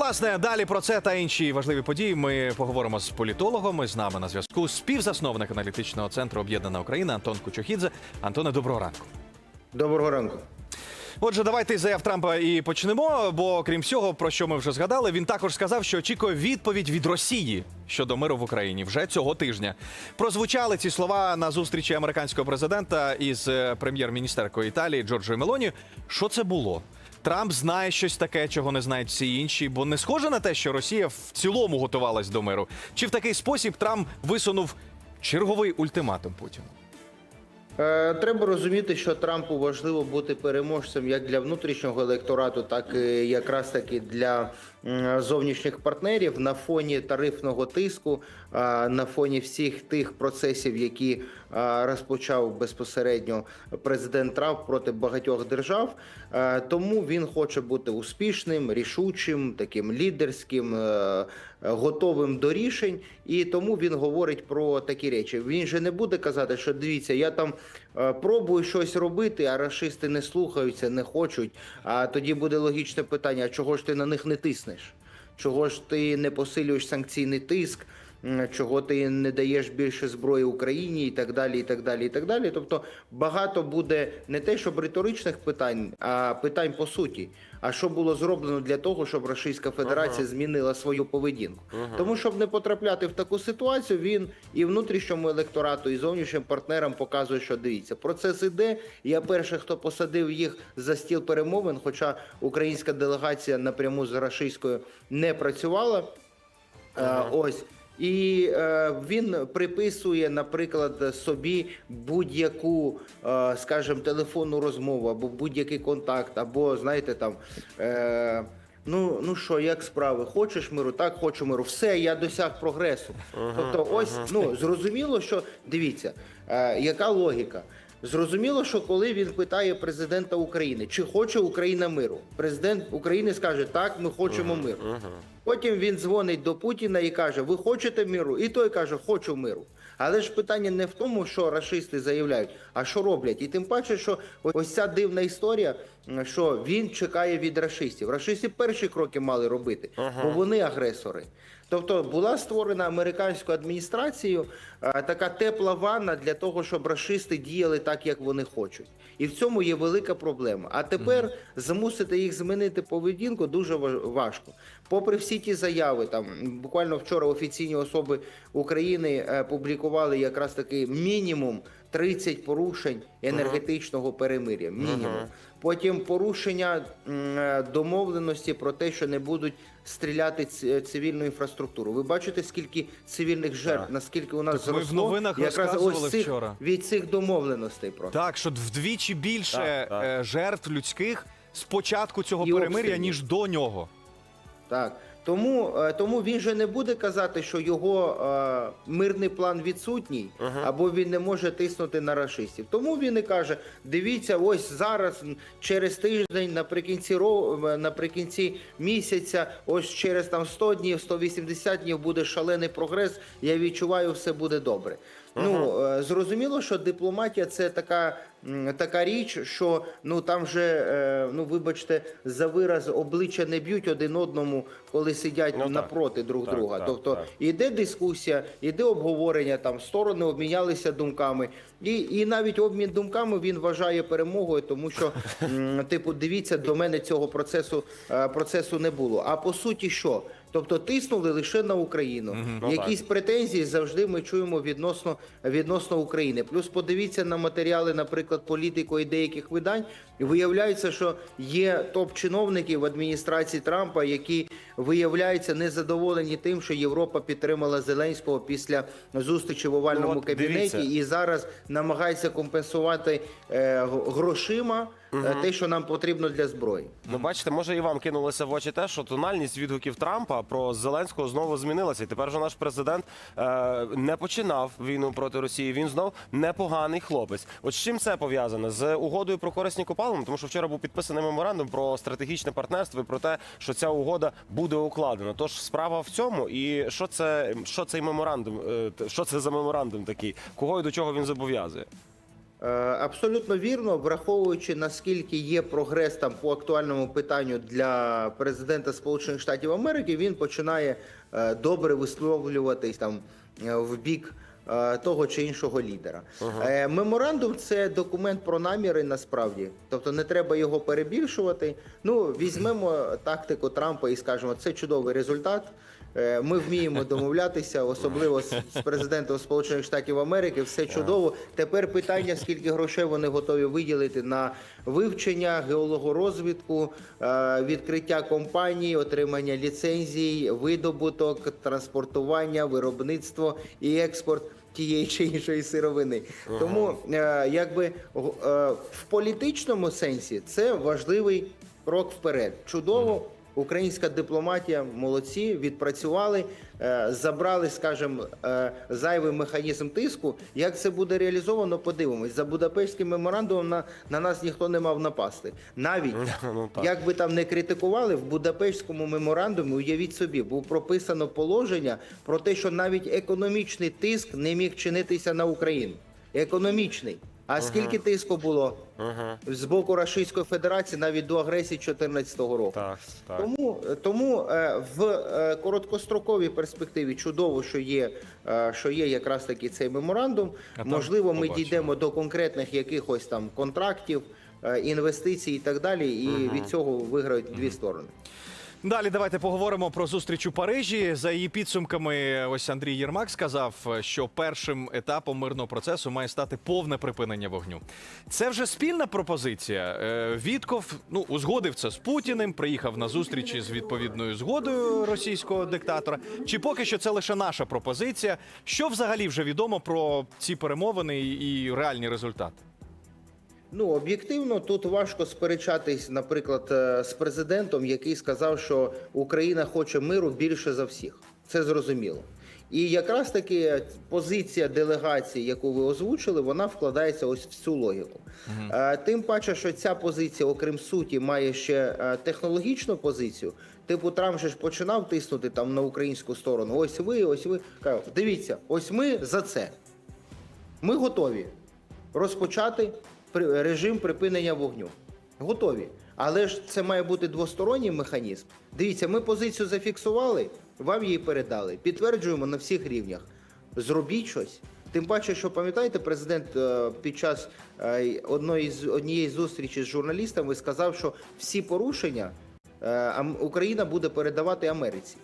власне, далі про це та інші важливі події ми поговоримо з політологом. З нами на зв'язку співзасновник аналітичного центру Об'єднана Україна Антон Кучухідзе. Антоне, доброго ранку. Доброго ранку. Отже, давайте із заяв Трампа і почнемо. Бо крім всього, про що ми вже згадали, він також сказав, що очікує відповідь від Росії щодо миру в Україні вже цього тижня. Прозвучали ці слова на зустрічі американського президента із е, прем'єр-міністеркою Італії Джорджою Мелоні. Що це було? Трамп знає щось таке, чого не знають всі інші, бо не схоже на те, що Росія в цілому готувалась до миру. Чи в такий спосіб Трамп висунув черговий ультиматум Путіну? Е, Треба розуміти, що Трампу важливо бути переможцем як для внутрішнього електорату, так і якраз таки для зовнішніх партнерів на фоні тарифного тиску, на фоні всіх тих процесів, які розпочав безпосередньо президент Трамп проти багатьох держав. Тому він хоче бути успішним, рішучим, таким лідерським, е, готовим до рішень, і тому він говорить про такі речі. Він же не буде казати, що дивіться, я там пробую щось робити, а расисти не слухаються, не хочуть. А тоді буде логічне питання: чого ж ти на них не тиснеш? Чого ж ти не посилюєш санкційний тиск? Чого ти не даєш більше зброї Україні і так далі, і так далі, і так далі. Тобто багато буде не те, щоб риторичних питань, а питань по суті. А що було зроблено для того, щоб Російська Федерація змінила свою поведінку? Тому, щоб не потрапляти в таку ситуацію, він і внутрішньому електорату, і зовнішнім партнерам показує, що дивіться, процес іде. Я перший, хто посадив їх за стіл перемовин, хоча українська делегація напряму з рашистською не працювала. Е, Ось. І е, він приписує, наприклад, собі будь-яку, е, скажімо, телефонну розмову або будь-який контакт, або знаєте там. Е, Ну, ну що, як справи? Хочеш миру? Так, хочу миру. Все, я досяг прогресу. тобто, ось ну зрозуміло, що дивіться, е, яка логіка. Зрозуміло, що коли він питає президента України, чи хоче Україна миру, президент України скаже: так, ми хочемо миру. Потім він дзвонить до Путіна і каже: Ви хочете миру? І той каже, хочу миру. Але ж питання не в тому, що расисти заявляють, а що роблять. І тим паче, що ось ця дивна історія, що він чекає від расистів. Рашисти перші кроки мали робити, бо вони агресори. Тобто була створена американською адміністрацією е, така тепла ванна для того, щоб рашисти діяли так, як вони хочуть. І в цьому є велика проблема. А тепер змусити їх змінити поведінку дуже важ- важко. Попри всі ті заяви, там буквально вчора офіційні особи України е, публікували якраз таки мінімум 30 порушень енергетичного перемир'я. Мінімум. Потім порушення е, домовленості про те, що не будуть стріляти цивільну інфраструктуру. Ви бачите, скільки цивільних жертв, наскільки у нас Так ми в новинах якраз розказували ось цих, вчора. від цих домовленостей. Про Так, що вдвічі більше Так, так. е, жертв людських з початку цього І перемир'я, обстрілів. ніж до нього. Так. Тому, е, тому він же не буде казати, що його е, мирний план відсутній, або він не може тиснути на рашистів. Тому він і каже: дивіться, ось зараз через тиждень, наприкінці наприкінці місяця, ось через там 100 днів, 180 днів буде шалений прогрес. Я відчуваю, все буде добре. Ну е, зрозуміло, що дипломатія це така, така річ, що ну там же, е, ну вибачте, за вираз обличчя не б'ють один одному, коли сидять Ну, так. напроти друг Так, друга. так, тобто так. іде дискусія, іде обговорення, там сторони обмінялися думками, і, і навіть обмін думками він вважає перемогою, тому що типу, дивіться, до мене цього процесу е, процесу не було. А по суті, що? Тобто тиснули лише на Україну. Ну, Якісь претензії завжди ми чуємо відносно відносно України. Плюс подивіться на матеріали, наприклад, політико і деяких видань. І виявляється, що є топ-чиновники в адміністрації Трампа, які виявляються незадоволені тим, що Європа підтримала Зеленського після зустрічі в овальному Ну, от кабінеті, дивіться. і зараз намагається компенсувати е, грошима е, те, що нам потрібно для зброї. Ну, бачите, може і вам кинулося в очі те, що тональність відгуків Трампа про Зеленського знову змінилася. І тепер вже наш президент е, не починав війну проти Росії. Він знов непоганий хлопець. От з чим це пов'язане? З угодою про корисні копалини? Тому що вчора був підписаний меморандум про стратегічне партнерство і про те, що ця угода буде укладена. Тож справа в цьому. І що це що цей меморандум? е, Що це за меморандум такий? Кого і до чого він зобов'язує? Е, Абсолютно вірно, враховуючи наскільки є прогрес там по актуальному питанню для президента Сполучених Штатів Америки, він починає е, добре висловлюватись там е, в бік того чи іншого лідера. Е, Меморандум це документ про наміри насправді, тобто не треба його перебільшувати. Ну візьмемо тактику Трампа і скажемо, це чудовий результат. Е, Ми вміємо домовлятися, особливо з президентом Сполучених Штатів Америки. Все чудово. Тепер питання: скільки грошей вони готові виділити на вивчення, геологорозвідку, е, відкриття компаній, отримання ліцензій, видобуток, транспортування, виробництво і експорт. Тієї чи іншої сировини, тому е, якби е, в політичному сенсі це важливий крок вперед. Чудово, Українська дипломатія молодці, відпрацювали, е, забрали, скажімо, е, зайвий механізм тиску. Як це буде реалізовано, подивимось. За Будапештським меморандумом на, на нас ніхто не мав напасти. Навіть Ну, так. як би там не критикували, в Будапештському меморандумі, уявіть собі, був прописано положення про те, що навіть економічний тиск не міг чинитися на Україну. Економічний. А скільки тиску було з боку Російської Федерації навіть до агресії 2014 року? Так, так. Тому, тому е, в е, короткостроковій перспективі чудово, що є, е, що є якраз таки цей меморандум. А Можливо, ми побачимо. дійдемо до конкретних якихось там контрактів, е, інвестицій і так далі, і від цього виграють дві сторони. Далі давайте поговоримо про зустріч у Парижі. За її підсумками, ось Андрій Єрмак сказав, що першим етапом мирного процесу має стати повне припинення вогню. Це вже спільна пропозиція. Е, Вітков ну узгодив це з Путіним, приїхав на зустрічі з відповідною згодою російського диктатора. Чи поки що це лише наша пропозиція? Що взагалі вже відомо про ці перемовини і і реальні результати? Ну, об'єктивно, тут важко сперечатись, наприклад, е, з президентом, який сказав, що Україна хоче миру більше за всіх. Це зрозуміло. І якраз таки позиція делегації, яку ви озвучили, вона вкладається ось в цю логіку. Е, Тим паче, що ця позиція, окрім суті, має ще е, технологічну позицію. Типу, Трамп же ж починав тиснути там на українську сторону. Ось ви, ось ви. Кажу, Дивіться, ось ми за це. Ми готові розпочати режим припинення вогню. Готові. Але ж це має бути двосторонній механізм. Дивіться, ми позицію зафіксували, вам її передали. Підтверджуємо на всіх рівнях. Зробіть щось. Тим паче, що пам'ятаєте, президент е, під час е, одної з однієї зустрічі з журналістами сказав, що всі порушення е, Україна буде передавати Америці.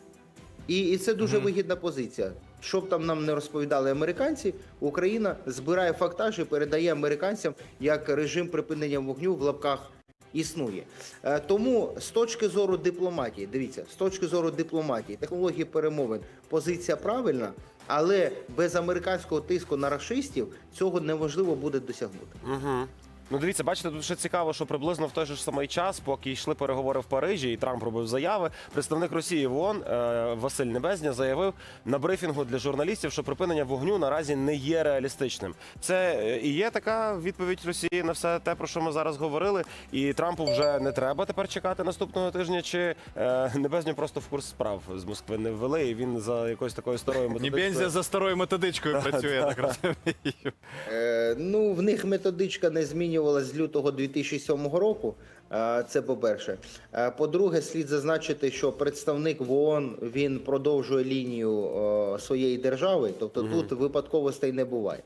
І, і це дуже вигідна позиція. Щоб там нам не розповідали американці, Україна збирає фактаж і передає американцям як режим припинення вогню в лапках існує. Е, Тому з точки зору дипломатії, дивіться, з точки зору дипломатії, технології перемовин, позиція правильна, але без американського тиску на рашистів цього неможливо буде досягнути. Угу. Ну, дивіться, бачите, тут ще цікаво, що приблизно в той же ж самий час, поки йшли переговори в Парижі, і Трамп робив заяви. Представник Росії в ООН е, Василь Небезня заявив на брифінгу для журналістів, що припинення вогню наразі не є реалістичним. Це е, і є така відповідь Росії на все те, про що ми зараз говорили. І Трампу вже не треба тепер чекати наступного тижня. Чи е, Небезню просто в курс справ з Москви не ввели, і він за якоюсь такою старою методичкою... Нібензя за старою методичкою працює, я так розумію. Е, ну, в них методичка не змінювалась з лютого 2007 року. Е, Це по-перше. Е, По-друге, слід зазначити, що представник в ООН він продовжує лінію е, своєї держави, тобто тут випадковостей не буває.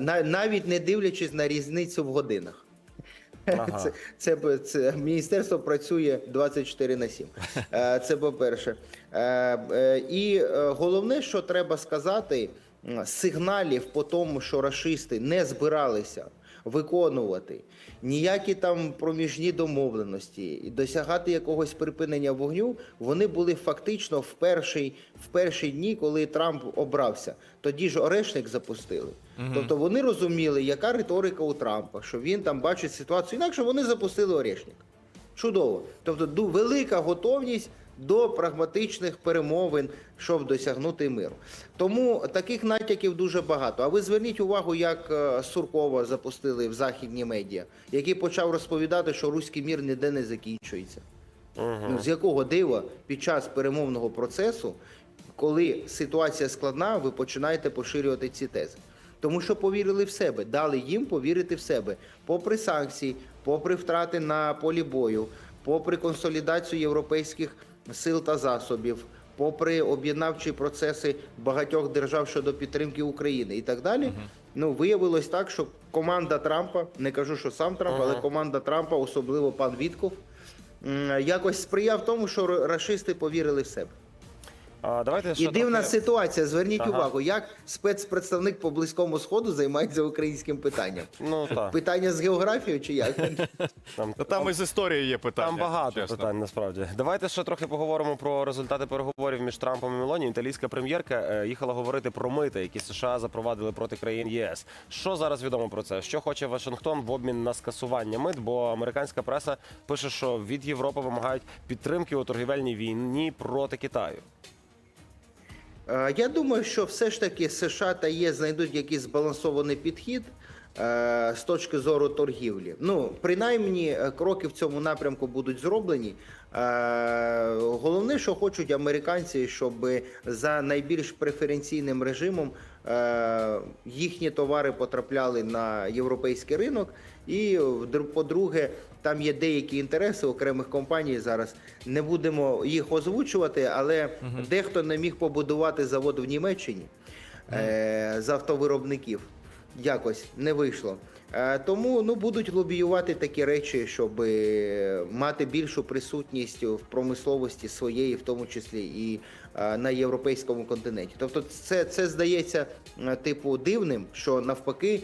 На- Навіть не дивлячись на різницю в годинах. Ага. Це, це, це міністерство працює 24 на 7. Е, Це по-перше. Е, е, І головне, що треба сказати, сигналів по тому, що рашисти не збиралися виконувати ніякі там проміжні домовленості і досягати якогось припинення вогню, вони були фактично в перший, в перші дні, коли Трамп обрався. Тоді ж орешник запустили. Тобто вони розуміли, яка риторика у Трампа, що він там бачить ситуацію. Інакше вони запустили орешник. Чудово. Тобто велика готовність до прагматичних перемовин, щоб досягнути миру. Тому таких натяків дуже багато. А ви зверніть увагу, як е, Суркова запустили в західні медіа, який почав розповідати, що руський мір ніде не закінчується. Ну, з якого дива під час перемовного процесу, коли ситуація складна, ви починаєте поширювати ці тези. Тому що повірили в себе, дали їм повірити в себе. Попри санкції, попри втрати на полі бою, попри консолідацію європейських сил та засобів, попри об'єднавчі процеси багатьох держав щодо підтримки України і так далі. Ну виявилось так, що команда Трампа, не кажу, що сам Трамп, але команда Трампа, особливо пан Вітков, якось сприяв тому, що р- рашисти повірили в себе. А, давайте І ще дивна трохи- ситуація. Зверніть Ага. увагу, як спецпредставник по близькому сходу займається українським питанням. Ну так. Питання з географією чи як? Там, Та Там із історією є питання. Там багато чесно. питань насправді. Давайте ще трохи поговоримо про результати переговорів між Трампом і Мелоні. Італійська прем'єрка е, їхала говорити про мити, які США запровадили проти країн єС. Що зараз відомо про це? Що хоче Вашингтон в обмін на скасування мит? Бо американська преса пише, що від Європи вимагають підтримки у торгівельній війні проти Китаю. Е, Я думаю, що все ж таки США та ЄС знайдуть якийсь збалансований підхід е, з точки зору торгівлі. Ну, принаймні, е, кроки в цьому напрямку будуть зроблені. Головне, що хочуть американці, щоб за найбільш преференційним режимом їхні товари потрапляли на європейський ринок. І вдр- по-друге, там є деякі інтереси окремих компаній зараз. Не будемо їх озвучувати, але дехто не міг побудувати завод в Німеччині е, з автовиробників. Якось не вийшло. Е, тому ну будуть лобіювати такі речі, щоб е, мати більшу присутність в промисловості своєї, в тому числі і е, на європейському континенті. Тобто, це, це здається типу дивним, що навпаки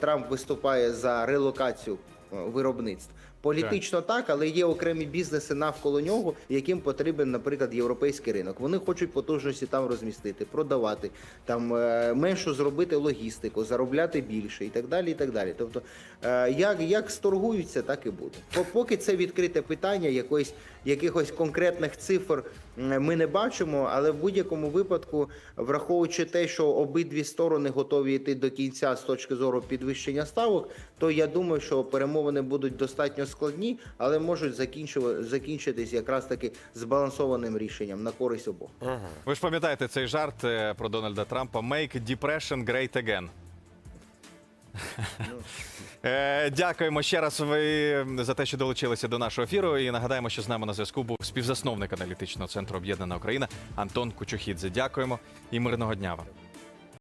Трамп виступає за релокацію виробництв. Політично так, але є окремі бізнеси навколо нього, яким потрібен, наприклад, європейський ринок. Вони хочуть потужності там розмістити, продавати, там е, меншу зробити логістику, заробляти більше і так далі. І так далі. Тобто, е, як, як сторгуються, так і буде. Поки це відкрите питання, якоїсь якихось конкретних цифр ми не бачимо, але в будь-якому випадку, враховуючи те, що обидві сторони готові йти до кінця з точки зору підвищення ставок, то я думаю, що перемовини будуть достатньо складні, але можуть закінчитись якраз таки збалансованим рішенням на користь обох. Ви ж пам'ятаєте цей жарт е, про Дональда Трампа «Make depression great again». Е, Дякуємо ще раз ви за те, що долучилися до нашого ефіру. І нагадаємо, що з нами на зв'язку був співзасновник аналітичного центру Об'єднана Україна Антон Кучухідзе. Дякуємо і мирного дня вам.